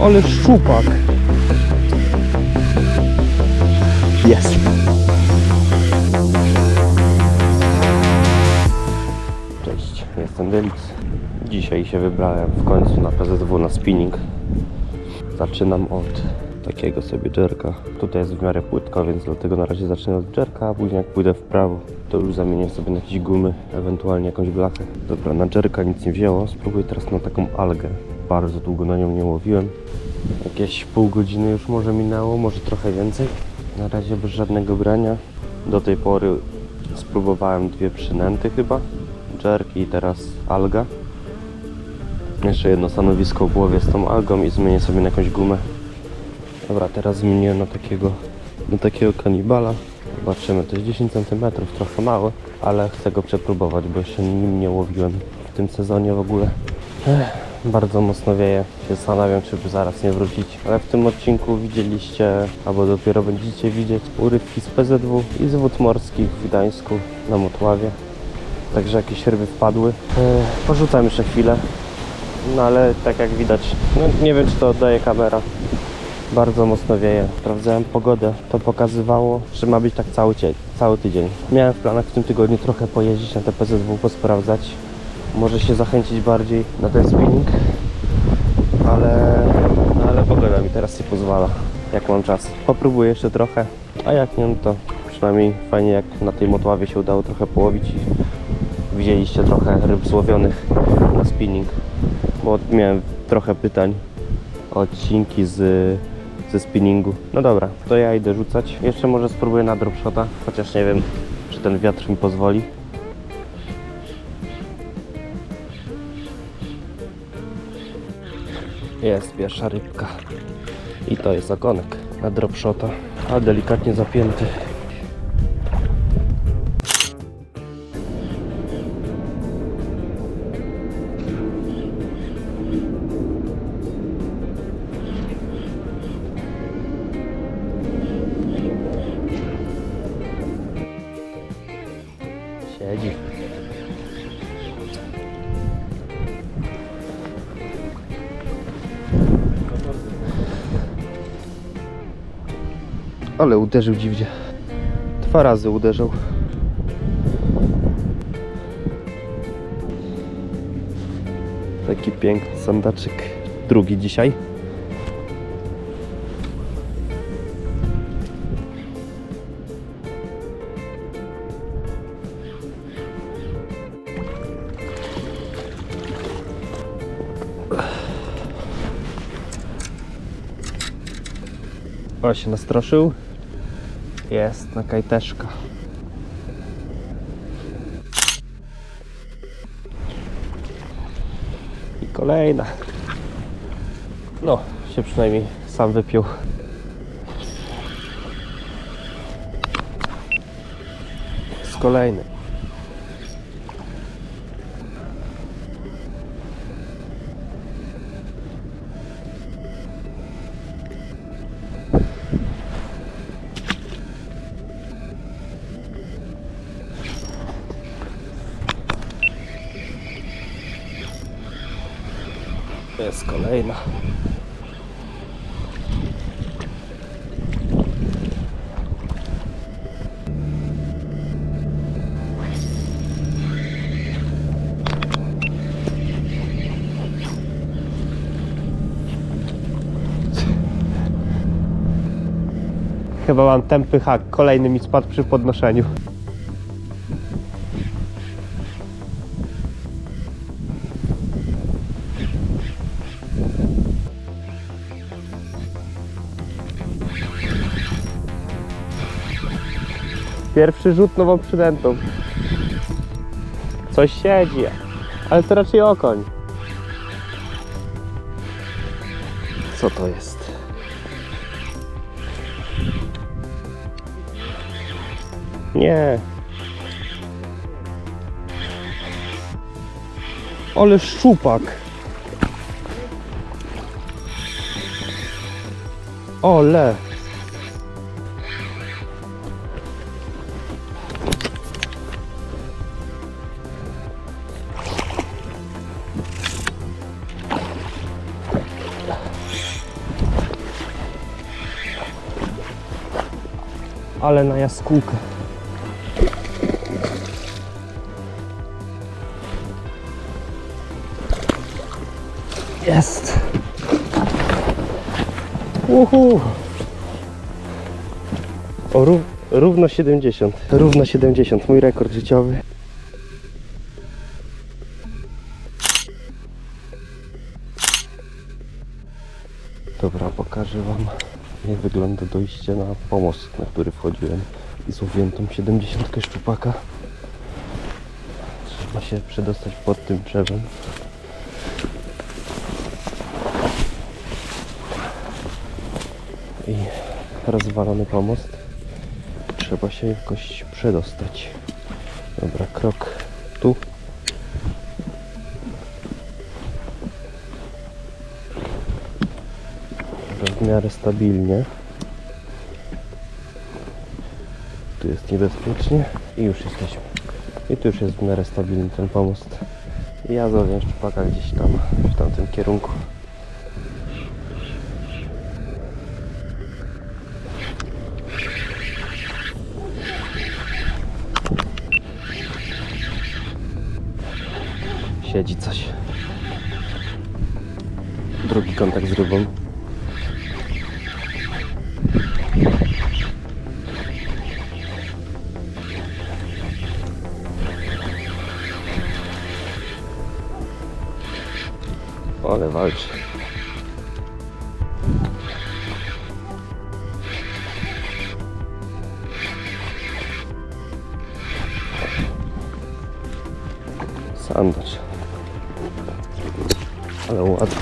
Ale szczupak. Jest. Cześć, jestem Dylis. Dzisiaj się wybrałem w końcu na PZW na spinning. Zaczynam od takiego sobie jerka. Tutaj jest w miarę płytko, więc dlatego na razie zacznę od jerka, a później jak pójdę w prawo, to już zamienię sobie na jakieś gumy, ewentualnie jakąś blachę. Dobra, na jerka nic nie wzięło. Spróbuję teraz na taką algę. Bardzo długo na nią nie łowiłem. Jakieś pół godziny już może minęło, może trochę więcej. Na razie bez żadnego brania. Do tej pory spróbowałem dwie przynęty chyba. Jerk i teraz alga. Jeszcze jedno stanowisko w głowie z tą algą i zmienię sobie na jakąś gumę. Dobra, teraz zmieniłem na takiego, na takiego kanibala. Zobaczymy, to jest 10 cm, trochę mały, ale chcę go przepróbować, bo jeszcze nim nie łowiłem w tym sezonie w ogóle. Ech, bardzo mocno wieje. Się zastanawiam, czy zaraz nie wrócić. Ale w tym odcinku widzieliście, albo dopiero będziecie widzieć, urywki z PZW i z wód morskich w Gdańsku na Motławie. Także jakieś ryby wpadły. Ech, porzucam jeszcze chwilę. No ale tak jak widać, no nie wiem czy to oddaje kamera. Bardzo mocno wieje. Sprawdzałem pogodę. To pokazywało, że ma być tak cały, cie- cały tydzień. Miałem w planach w tym tygodniu trochę pojeździć na te PZW, posprawdzać. Może się zachęcić bardziej na ten spinning. Ale, no ale pogoda mi teraz nie pozwala, jak mam czas. Popróbuję jeszcze trochę, a jak nie, no to przynajmniej fajnie jak na tej motławie się udało trochę połowić i widzieliście trochę ryb złowionych na spinning. Bo miałem trochę pytań odcinki z, ze spinningu. No dobra, to ja idę rzucać. Jeszcze może spróbuję na dropshota, chociaż nie wiem, czy ten wiatr mi pozwoli. Jest pierwsza rybka. I to jest ogonek na dropshota, a delikatnie zapięty. Ale uderzył dziwnie. Dwa razy uderzył. Taki piękny sandaczyk. Drugi dzisiaj. O, się nastroszył. Jest na kajteszka. I kolejna. No, się przynajmniej sam wypił. Z kolejny. Jest kolejna. Chyba mam tępy hak. Kolejny mi spadł przy podnoszeniu. Pierwszy rzut nową przydętą. Coś siedzi, ale to raczej okoń. Co to jest? Nie. Ale szczupak. Ole. Ale na jaskółkę. Jest. Uhu. O, równo 70. Równo 70, mój rekord życiowy. Dobra, pokażę Wam jak wygląda dojście na pomost, na który wchodziłem i złowiłem tą 70 szczupaka. Trzeba się przedostać pod tym drzewem. I rozwalony pomost. Trzeba się jakoś przedostać. Dobra, krok tu. W miarę stabilnie. Tu jest niebezpiecznie i już jesteśmy. I tu już jest w miarę stabilny ten pomost. I ja złowię szczupaka gdzieś tam, w tamtym kierunku. Siedzi coś. Drugi kontakt z rybą. Ale walczy. Sandacz. Ale ładnie.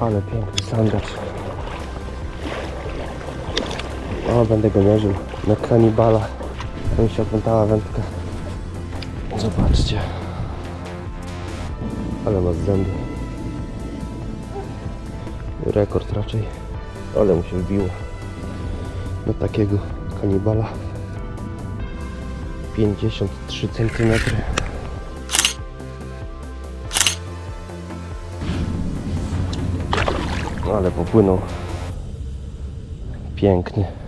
Ale piękny sandacz. O, będę go mierzył. Na kanibala. To mi się opętała wędka. Zobaczcie. Ale ma zęby. Rekord raczej. Ale mu się wbiło. Na takiego kanibala. 53 cm. Ale popłynął. Pięknie.